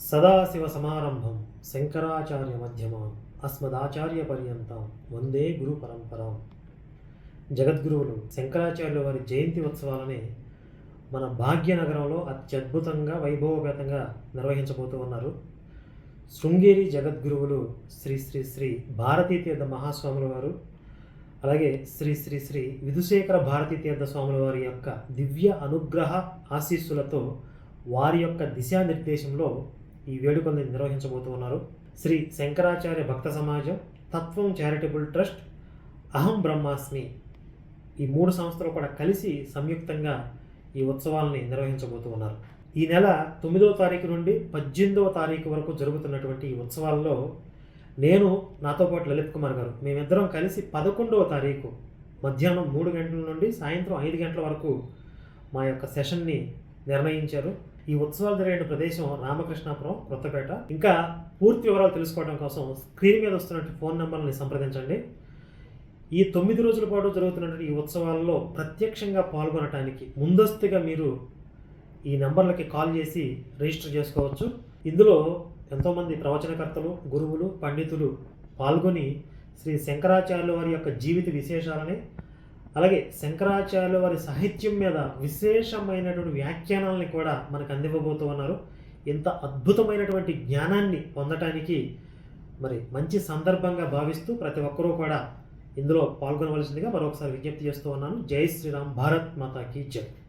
సదాశివసమారంభం శంకరాచార్య మధ్యమాం అస్మదాచార్య పర్యంతం వందే గురు పరంపరాం జగద్గురువులు శంకరాచార్యుల వారి జయంతి ఉత్సవాలని మన భాగ్యనగరంలో అత్యద్భుతంగా వైభవపేతంగా నిర్వహించబోతూ ఉన్నారు. శృంగేరి జగద్గురువులు శ్రీ శ్రీ శ్రీ భారతీ తీర్థ మహాస్వాముల వారు అలాగే శ్రీ శ్రీ శ్రీ విధుశేఖర భారతీతీర్థ స్వాముల వారి యొక్క దివ్య అనుగ్రహ ఆశీస్సులతో వారి యొక్క దిశానిర్దేశంలో ఈ వేడుకల్ని నిర్వహించబోతూ ఉన్నారు. శ్రీ శంకరాచార్య భక్త సమాజం తత్వం చారిటబుల్ ట్రస్ట్ అహం బ్రహ్మాస్మి ఈ మూడు సంస్థలు కూడా కలిసి సంయుక్తంగా ఈ ఉత్సవాలని నిర్వహించబోతూ ఉన్నారు. ఈ నెల తొమ్మిదవ తారీఖు నుండి పద్దెనిమిదవ తారీఖు వరకు జరుగుతున్నటువంటి ఈ ఉత్సవాల్లో నేను నాతో పాటు లలిత్ కుమార్ గారు మేమిద్దరం కలిసి పదకొండవ తారీఖు మధ్యాహ్నం మూడు గంటల నుండి సాయంత్రం ఐదు గంటల వరకు మా యొక్క సెషన్ని నిర్ణయించారు. ఈ ఉత్సవాలు జరిగిన ప్రదేశం రామకృష్ణాపురం కొత్తపేట. ఇంకా పూర్తి వివరాలు తెలుసుకోవడం కోసం స్క్రీన్ మీద వస్తున్నటువంటి ఫోన్ నెంబర్ని సంప్రదించండి. ఈ తొమ్మిది రోజుల పాటు జరుగుతున్నటువంటి ఈ ఉత్సవాల్లో ప్రత్యక్షంగా పాల్గొనడానికి ముందస్తుగా మీరు ఈ నెంబర్లకి కాల్ చేసి రిజిస్టర్ చేసుకోవచ్చు. ఇందులో ఎంతోమంది ప్రవచనకర్తలు గురువులు పండితులు పాల్గొని శ్రీ శంకరాచార్యుల వారి యొక్క జీవిత విశేషాలని అలాగే శంకరాచార్యుల వారి సాహిత్యం మీద విశేషమైనటువంటి వ్యాఖ్యానాలని కూడా మనకు అందివ్వబోతూ ఉన్నారు. ఇంత అద్భుతమైనటువంటి జ్ఞానాన్ని పొందటానికి మరి మంచి సందర్భంగా భావిస్తూ ప్రతి ఒక్కరూ కూడా ఇందులో పాల్గొనవలసిందిగా మరొకసారి విజ్ఞప్తి చేస్తూ ఉన్నాను. జై శ్రీరామ్ భారత్ మాతాకి జై.